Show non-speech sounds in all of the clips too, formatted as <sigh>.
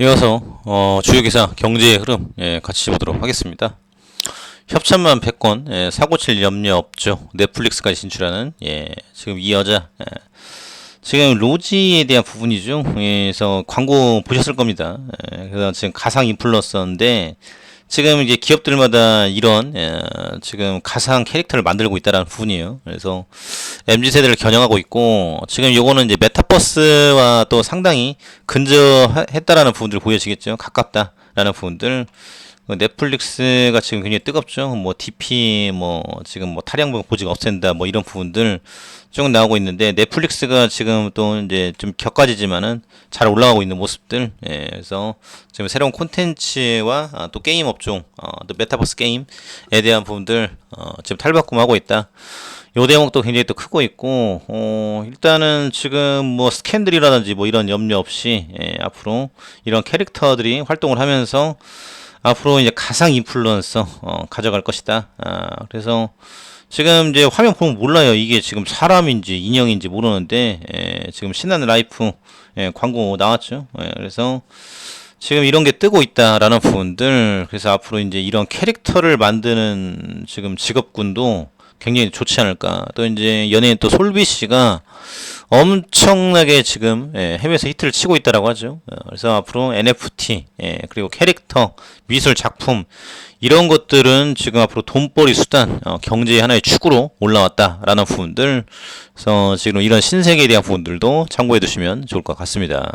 이어서 어, 주요 기사 경제의 흐름 예, 같이 보도록 하겠습니다. 협찬만 100건 예, 사고 칠 염려 없죠. 넷플릭스까지 진출하는 예, 지금 이 여자 예, 지금 로지에 대한 부분이죠. 예, 그래서 광고 보셨을 겁니다. 예, 그래서 지금 가상 인플루언서인데 지금 이제 기업들마다 이런 예, 지금 가상 캐릭터를 만들고 있다라는 부분이에요. 그래서 mz 세대를 겨냥하고 있고 지금 요거는 이제 메타버스와 또 상당히 근저했다라는 부분들 보여지겠죠. 가깝다라는 부분들. 그 넷플릭스가 지금 굉장히 뜨겁죠. 뭐 DP 뭐 지금 뭐 탈영병 보직 없앤다 뭐 이런 부분들 쭉 나오고 있는데 넷플릭스가 지금 또 이제 좀 격가지지만은 잘 올라가고 있는 모습들. 예, 그래서 지금 새로운 콘텐츠와 아, 또 게임 업종, 어, 또 메타버스 게임에 대한 부분들 어, 지금 탈바꿈하고 있다. 요 대목도 굉장히 또 크고 있고 어, 일단은 지금 뭐 스캔들이라든지 뭐 이런 염려 없이 예, 앞으로 이런 캐릭터들이 활동을 하면서 앞으로 이제 가상 인플루언서 어, 가져갈 것이다. 아, 그래서 지금 이제 화면 보면 몰라요. 이게 지금 사람인지 인형인지 모르는데 예, 지금 신나는 라이프 예, 광고 나왔죠. 예, 그래서 지금 이런 게 뜨고 있다라는 부분들 그래서 앞으로 이제 이런 캐릭터를 만드는 지금 직업군도 굉장히 좋지 않을까. 또 이제 연예인 또 솔비 씨가 엄청나게 지금 예, 해외에서 히트를 치고 있다라고 하죠. 어, 그래서 앞으로 NFT 예, 그리고 캐릭터, 미술 작품 이런 것들은 지금 앞으로 돈벌이 수단, 어, 경제의 하나의 축으로 올라왔다라는 부분들. 그래서 지금 이런 신세계에 대한 부분들도 참고해 두시면 좋을 것 같습니다.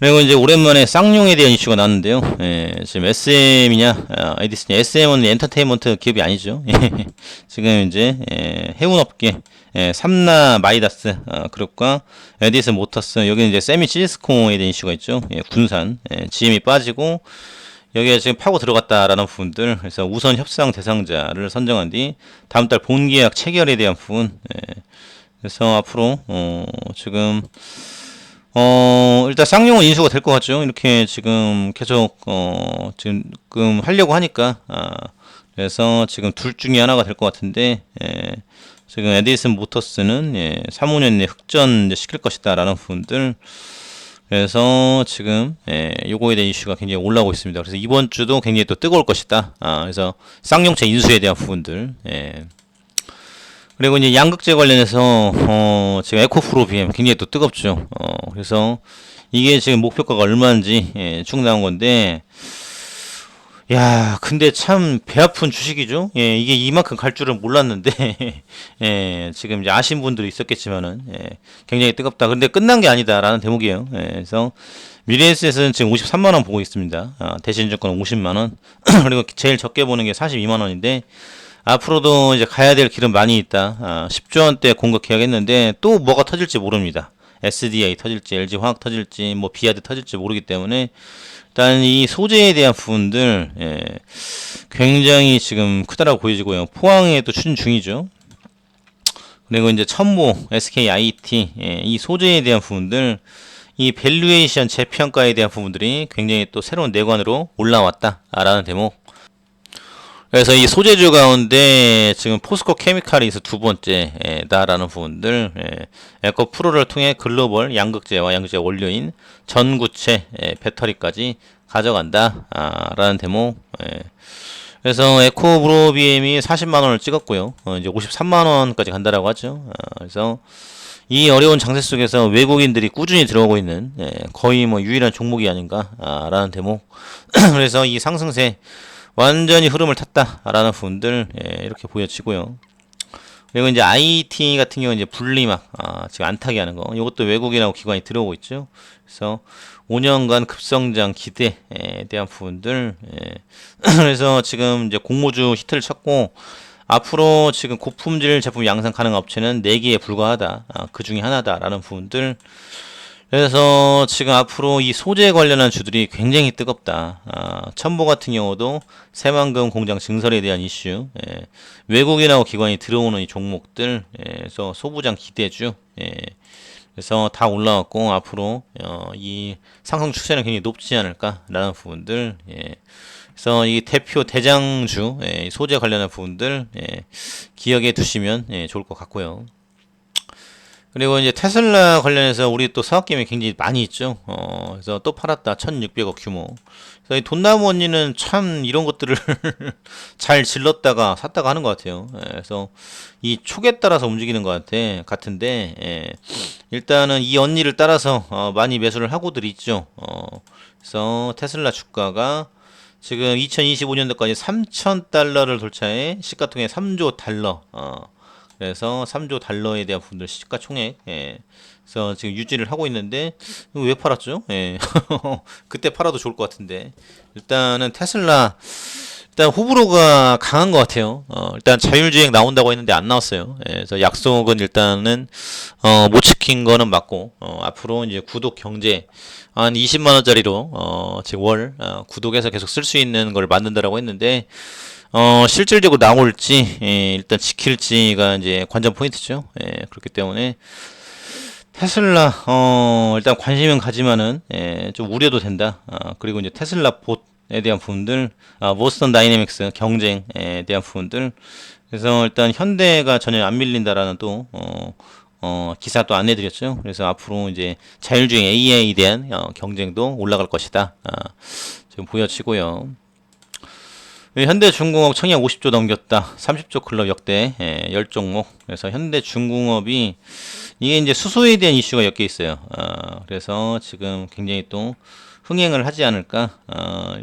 그리고 이제 오랜만에 쌍용에 대한 이슈가 나왔는데요. 예, 지금 SM이냐, 아, 에디슨이 SM은 엔터테인먼트 기업이 아니죠. <laughs> 지금 이제 예, 해운업계 예, 삼나 마이다스 어, 그룹과 에디슨 모터스 여기는 이제 세미 시스코에 대한 이슈가 있죠. 예, 군산 예, GM이 빠지고 여기에 지금 파고 들어갔다라는 부분들 그래서 우선 협상 대상자를 선정한 뒤 다음 달 본계약 체결에 대한 부분 예, 그래서 앞으로 어, 지금 어, 일단 쌍용은 인수가 될 것 같죠. 이렇게 지금 계속, 어, 지금 하려고 하니까, 아, 그래서 지금 둘 중에 하나가 될 것 같은데, 예, 지금 에디슨 모터스는, 예, 3, 5년 내에 흑전 시킬 것이다, 라는 부분들. 그래서 지금, 예, 요거에 대한 이슈가 굉장히 올라오고 있습니다. 그래서 이번 주도 굉장히 또 뜨거울 것이다. 아, 그래서 쌍용차 인수에 대한 부분들, 예. 그리고 이제 양극재 관련해서 어 지금 에코프로 BM 굉장히 또 뜨겁죠. 어 그래서 이게 지금 목표가가 얼마인지 예, 쭉 나온 건데 야 근데 참 배 아픈 주식이죠. 예, 이게 이만큼 갈 줄은 몰랐는데 <laughs> 예, 지금 이제 아신 분들이 있었겠지만은 예, 굉장히 뜨겁다. 근데 끝난 게 아니다라는 대목이에요. 예, 그래서 미래에셋은 지금 53만 원 보고 있습니다. 아, 대신 증권 50만 원 <clears throat> 그리고 제일 적게 보는 게 42만 원인데 앞으로도 이제 가야 될 길은 많이 있다. 아, 10조 원대 공급 계약했는데 또 뭐가 터질지 모릅니다. SDA 터질지, LG 화학 터질지, 뭐 비아드 터질지 모르기 때문에 일단 이 소재에 대한 부분들 예, 굉장히 지금 크다라고 보여지고요. 포항에도 추진 중이죠. 그리고 이제 첨보, SK IT 예, 이 소재에 대한 부분들 이 밸류에이션 재평가에 대한 부분들이 굉장히 또 새로운 내관으로 올라왔다라는 대목 그래서 이 소재주 가운데 지금 포스코 케미칼이서 두 번째다라는 부분들 예, 에코 프로를 통해 글로벌 양극재와 양극재 원료인 전구체 예, 배터리까지 가져간다라는 대목. 예. 그래서 에코 브로 BM이 40만 원을 찍었고요. 어, 이제 53만 원까지 간다라고 하죠. 어, 그래서 이 어려운 장세 속에서 외국인들이 꾸준히 들어오고 있는 예, 거의 뭐 유일한 종목이 아닌가라는 대목. <clears throat> 그래서 이 상승세 완전히 흐름을 탔다라는 부분들 예, 이렇게 보여지고요. 그리고 이제 IT 같은 경우 이제 분리막 아, 지금 안타기 하는 거 이것도 외국인하고 기관이 들어오고 있죠. 그래서 5년간 급성장 기대에 대한 부분들 예. <clears throat> 그래서 지금 이제 공모주 히트를 쳤고 앞으로 지금 고품질 제품 양산 가능 업체는 4개에 불과하다. 아, 그 중에 하나다라는 부분들 그래서 지금 앞으로 이 소재 관련한 주들이 굉장히 뜨겁다. 아, 첨보 같은 경우도 새만금 공장 증설에 대한 이슈, 예, 외국인하고 기관이 들어오는 이 종목들, 예, 그래서 소부장 기대주, 예, 그래서 다 올라왔고 앞으로 어, 이 상승 추세는 굉장히 높지 않을까라는 부분들, 예. 그래서 이 대표 대장주 예, 소재 관련한 부분들 예, 기억에 두시면 예, 좋을 것 같고요. 그리고 이제 테슬라 관련해서 우리 또 사업 게임이 굉장히 많이 있죠. 어, 그래서 또 팔았다. 1,600억 규모. 그래서 이 돈나무 언니는 참 이런 것들을 <laughs> 잘 질렀다가 샀다가 하는 것 같아요. 예, 그래서 이 촉에 따라서 움직이는 것 같아. 같은데, 예, 일단은 이 언니를 따라서 어, 많이 매수를 하고들 있죠. 어, 그래서 테슬라 주가가 지금 2025년도까지 3,000달러를 돌차해 시가통에 3조 달러. 어, 그래서 3조 달러에 대한 부분들 시가총액 예. 그래서 지금 유지를 하고 있는데 왜 팔았죠? 예. <laughs> 그때 팔아도 좋을 것 같은데 일단은 테슬라 일단 호불호가 강한 것 같아요. 어, 일단 자율주행 나온다고 했는데 안 나왔어요. 예, 그래서 약속은 일단은 어, 못 지킨 거는 맞고 어, 앞으로 이제 구독 경제 한 20만 원짜리로 어, 지금 월 어, 구독해서 계속 쓸 수 있는 걸 만든다라고 했는데 어, 실질적으로 나올지, 예, 일단 지킬지가 이제 관전 포인트죠. 예, 그렇기 때문에 테슬라, 어, 일단 관심은 가지만은, 예, 좀 우려도 된다. 아, 그리고 이제 테슬라 봇에 대한 부분들, 아, 보스턴 다이내믹스 경쟁에 대한 부분들. 그래서 일단 현대가 전혀 안 밀린다라는 또, 어, 어, 기사 또 안내드렸죠. 그래서 앞으로 이제 자율주행 AI에 대한 어, 경쟁도 올라갈 것이다. 아, 지금 보여지고요. 예, 현대중공업 청약 50조 넘겼다. 30조 클럽 역대 예, 10종목. 그래서 현대중공업이 이게 이제 수소에 대한 이슈가 엮여 있어요. 어, 그래서 지금 굉장히 또 흥행을 하지 않을까. 어,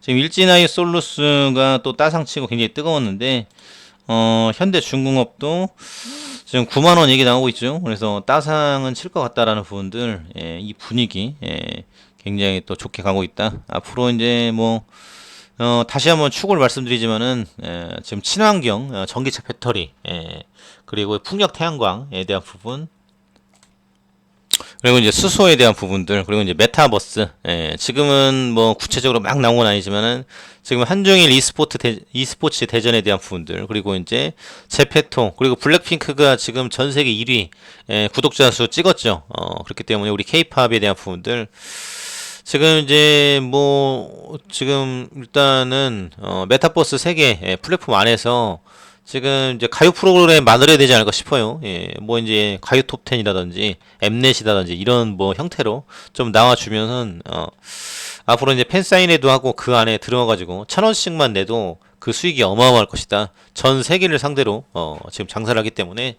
지금 일진아이 솔루스가 또 따상치고 굉장히 뜨거웠는데 어, 현대중공업도 지금 9만 원 얘기 나오고 있죠. 그래서 따상은 칠 것 같다라는 부분들 예, 이 분위기 예, 굉장히 또 좋게 가고 있다. 앞으로 이제 뭐 어, 다시 한번 추구를 말씀드리지만은 에, 지금 친환경 어, 전기차 배터리 에, 그리고 풍력 태양광에 대한 부분 그리고 이제 수소에 대한 부분들 그리고 이제 메타버스 예, 지금은 뭐 구체적으로 막 나온 건 아니지만은 지금 한종일 e스포츠 대, e스포츠 대전에 대한 부분들 그리고 이제 제페토 그리고 블랙핑크가 지금 전 세계 1위 예, 구독자 수 찍었죠. 어, 그렇기 때문에 우리 케이팝에 대한 부분들 지금 이제 뭐 지금 일단은 어 메타버스 세계 예, 플랫폼 안에서 지금 이제 가요 프로그램 만들어야 되지 않을까 싶어요. 예, 뭐 이제 가요 톱10이라든지 엠넷이라든지 이런 뭐 형태로 좀 나와주면은 어 앞으로 이제 팬 사인회도 하고 그 안에 들어가가지고 천 원씩만 내도 그 수익이 어마어마할 것이다. 전 세계를 상대로 어 지금 장사를 하기 때문에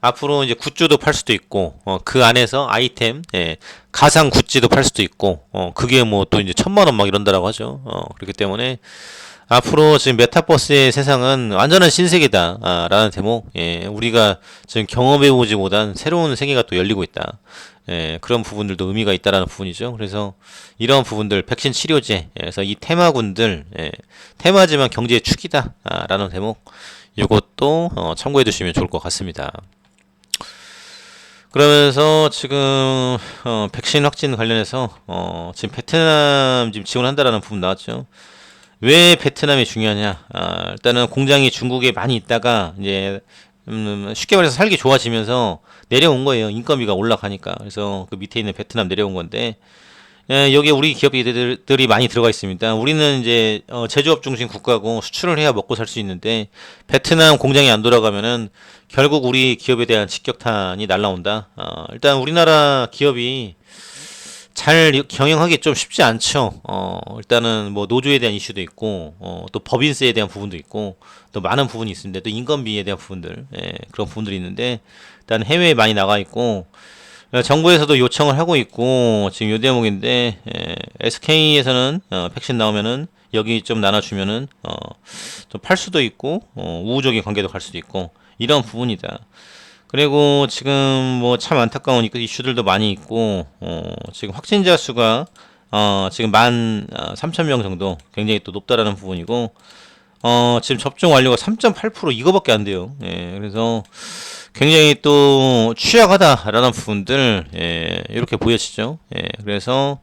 앞으로 이제 굿즈도 팔 수도 있고 어, 그 안에서 아이템 예, 가상 굿즈도 팔 수도 있고 어, 그게 뭐 또 이제 천만 원 막 이런다라고 하죠. 어, 그렇기 때문에 앞으로 지금 메타버스의 세상은 완전한 신세계다 아, 라는 대목 예, 우리가 지금 경험해보지 못한 새로운 세계가 또 열리고 있다. 예, 그런 부분들도 의미가 있다라는 부분이죠. 그래서 이런 부분들 백신 치료제 예, 그래서 이 테마군들 예, 테마지만 경제의 축이다 아, 라는 대목 이것도 어, 참고해 두시면 좋을 것 같습니다. 그러면서 지금 어, 백신 확진 관련해서 어, 지금 베트남 지금 지원한다라는 부분 나왔죠. 왜 베트남이 중요하냐? 아, 일단은 공장이 중국에 많이 있다가 이제 음, 쉽게 말해서 살기 좋아지면서 내려온 거예요. 인건비가 올라가니까. 그래서 그 밑에 있는 베트남 내려온 건데 예, 여기에 우리 기업들이 많이 들어가 있습니다. 우리는 이제 어, 제조업 중심 국가고 수출을 해야 먹고 살 수 있는데 베트남 공장이 안 돌아가면은 결국 우리 기업에 대한 직격탄이 날라온다. 어, 일단 우리나라 기업이 잘 경영하기 좀 쉽지 않죠. 어, 일단은 뭐 노조에 대한 이슈도 있고, 어, 또 법인세에 대한 부분도 있고, 또 많은 부분이 있는데, 또 인건비에 대한 부분들, 예, 그런 부분들이 있는데, 일단 해외에 많이 나가 있고, 어, 정부에서도 요청을 하고 있고 지금 요 대목인데 예, SK에서는 어, 백신 나오면은 여기 좀 나눠주면은 어, 좀 팔 수도 있고 어, 우호적인 관계도 갈 수도 있고 이런 부분이다. 그리고 지금 뭐 참 안타까운 이슈들도 많이 있고 어, 지금 확진자 수가 어, 지금 만 어, 3천 명 정도 굉장히 또 높다라는 부분이고 어, 지금 접종 완료가 3.8% 이거밖에 안 돼요. 예, 그래서 굉장히 또 취약하다라는 부분들 예, 이렇게 보여지죠. 예, 그래서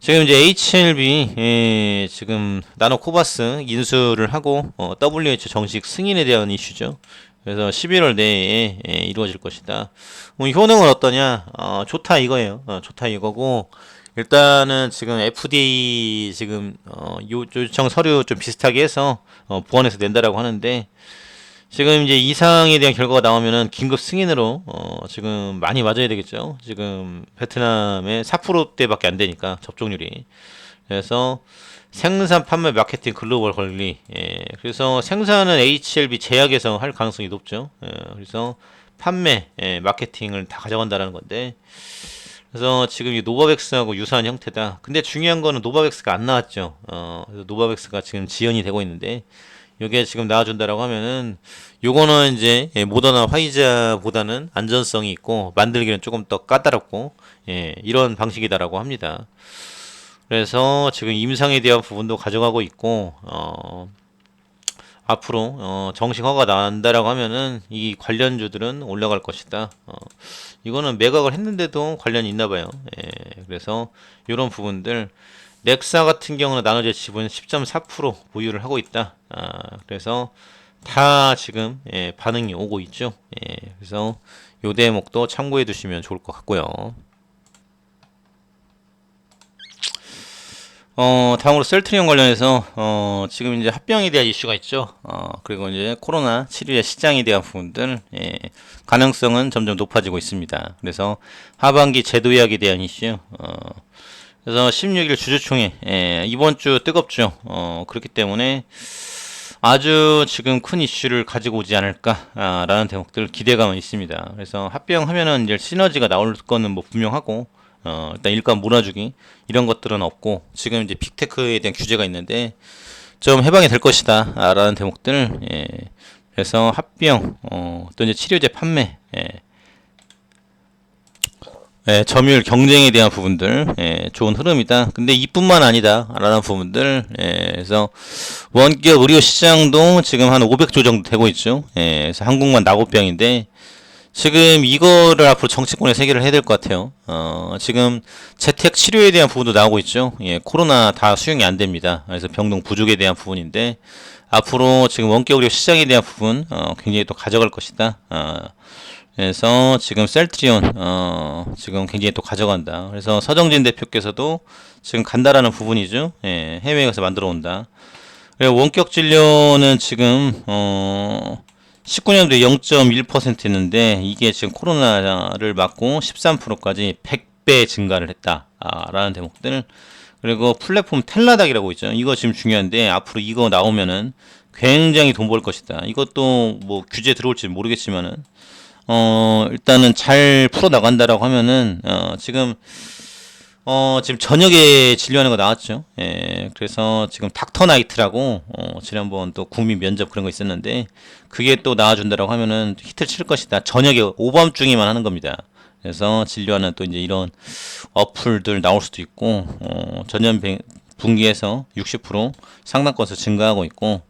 지금 이제 HLB 예, 지금 나노 코바스 인수를 하고 어, WHO 정식 승인에 대한 이슈죠. 그래서 11월 내에 예, 이루어질 것이다. 뭐, 효능은 어떠냐? 어, 좋다 이거예요. 어, 좋다 이거고 일단은 지금 FDA 지금 어, 요청 서류 좀 비슷하게 해서 어, 보완해서 낸다라고 하는데 지금 이제 이상에 대한 결과가 나오면은 긴급 승인으로 어 지금 많이 맞아야 되겠죠. 지금 베트남에 4%대밖에 안 되니까 접종률이. 그래서 생산 판매 마케팅 글로벌 관리. 예. 그래서 생산은 HLB 제약에서 할 가능성이 높죠. 예. 그래서 판매, 예, 마케팅을 다 가져간다라는 건데. 그래서 지금 이 노바백스하고 유사한 형태다. 근데 중요한 거는 노바백스가 안 나왔죠. 어, 노바백스가 지금 지연이 되고 있는데 요게 지금 나와준다라고 하면은 요거는 이제 예, 모더나 화이자보다는 안전성이 있고 만들기는 조금 더 까다롭고 예, 이런 방식이다라고 합니다. 그래서 지금 임상에 대한 부분도 가져가고 있고 어, 앞으로 어, 정식 허가 난다라고 하면은 이 관련주들은 올라갈 것이다. 어, 이거는 매각을 했는데도 관련이 있나 봐요. 예, 그래서 이런 부분들 넥사 같은 경우는 나눠제 지분 10.4% 보유를 하고 있다. 아, 그래서 다 지금 예, 반응이 오고 있죠. 예, 그래서 요 대목도 참고해 두시면 좋을 것 같고요. 어, 다음으로 셀트리온 관련해서 어, 지금 이제 합병에 대한 이슈가 있죠. 어, 그리고 이제 코로나 치료의 시장에 대한 부분들 예, 가능성은 점점 높아지고 있습니다. 그래서 하반기 제도 예약에 대한 이슈. 어, 그래서 16일 주주총회 예, 이번 주 뜨겁죠. 어, 그렇기 때문에 아주 지금 큰 이슈를 가지고 오지 않을까라는 대목들 기대감은 있습니다. 그래서 합병하면은 이제 시너지가 나올 거는 뭐 분명하고 어, 일단 일감 몰아주기 이런 것들은 없고 지금 이제 빅테크에 대한 규제가 있는데 좀 해방이 될 것이다 라는 대목들 예. 그래서 합병 어, 또 이제 치료제 판매 예. 예, 점유율 경쟁에 대한 부분들 예, 좋은 흐름이다. 근데 이뿐만 아니다라는 부분들 예, 그래서 원기업 의료 시장도 지금 한 500조 정도 되고 있죠. 예, 그래서 한국만 낙오병인데 지금 이거를 앞으로 정치권에서 해결을 해야 될 것 같아요. 어, 지금 재택 치료에 대한 부분도 나오고 있죠. 예, 코로나 다 수용이 안 됩니다. 그래서 병동 부족에 대한 부분인데 앞으로 지금 원격 의료 시장에 대한 부분 어, 굉장히 또 가져갈 것이다. 어, 그래서 지금 셀트리온 어, 지금 굉장히 또 가져간다. 그래서 서정진 대표께서도 지금 간다라는 부분이죠. 예, 해외에 가서 만들어 온다. 그리고 원격 진료는 지금 어, 19년도에 0.1%였는데 이게 지금 코로나를 맞고 13%까지 100배 증가를 했다라는 대목들 그리고 플랫폼 텔라닥이라고 있죠. 이거 지금 중요한데 앞으로 이거 나오면은 굉장히 돈 벌 것이다. 이것도 뭐 규제 들어올지 모르겠지만은 어 일단은 잘 풀어 나간다라고 하면은 어 지금 어, 지금 저녁에 진료하는 거 나왔죠. 예, 그래서 지금 닥터 나이트라고, 어, 지난번 또 국민 면접 그런 거 있었는데, 그게 또 나와준다라고 하면은 히트를 칠 것이다. 저녁에 오밤중에만 하는 겁니다. 그래서 진료하는 또 이제 이런 어플들 나올 수도 있고, 어, 전년 분기에서 60% 상당 건수 증가하고 있고,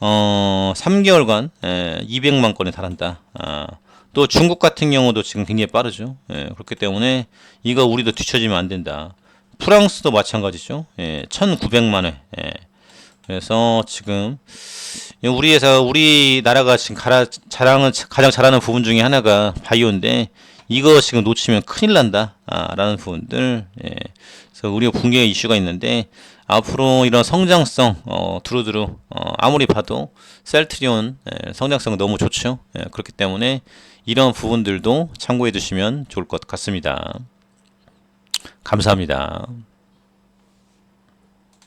어, 3개월간, 예, 200만 건에 달한다. 아, 또 중국 같은 경우도 지금 굉장히 빠르죠. 예, 그렇기 때문에 이거 우리도 뒤처지면 안 된다. 프랑스도 마찬가지죠. 예, 1,900만 회. 예. 그래서 지금 우리 회사 우리 나라가 지금 가라, 자랑은 가장 잘하는 부분 중에 하나가 바이오인데 이거 지금 놓치면 큰일 난다. 아, 라는 부분들. 예. 그래서 우리가 붕괴 이슈가 있는데 앞으로 이런 성장성 어, 두루두루 어, 아무리 봐도 셀트리온 예, 성장성 너무 좋죠. 예, 그렇기 때문에 이런 부분들도 참고해 두시면 좋을 것 같습니다. 감사합니다.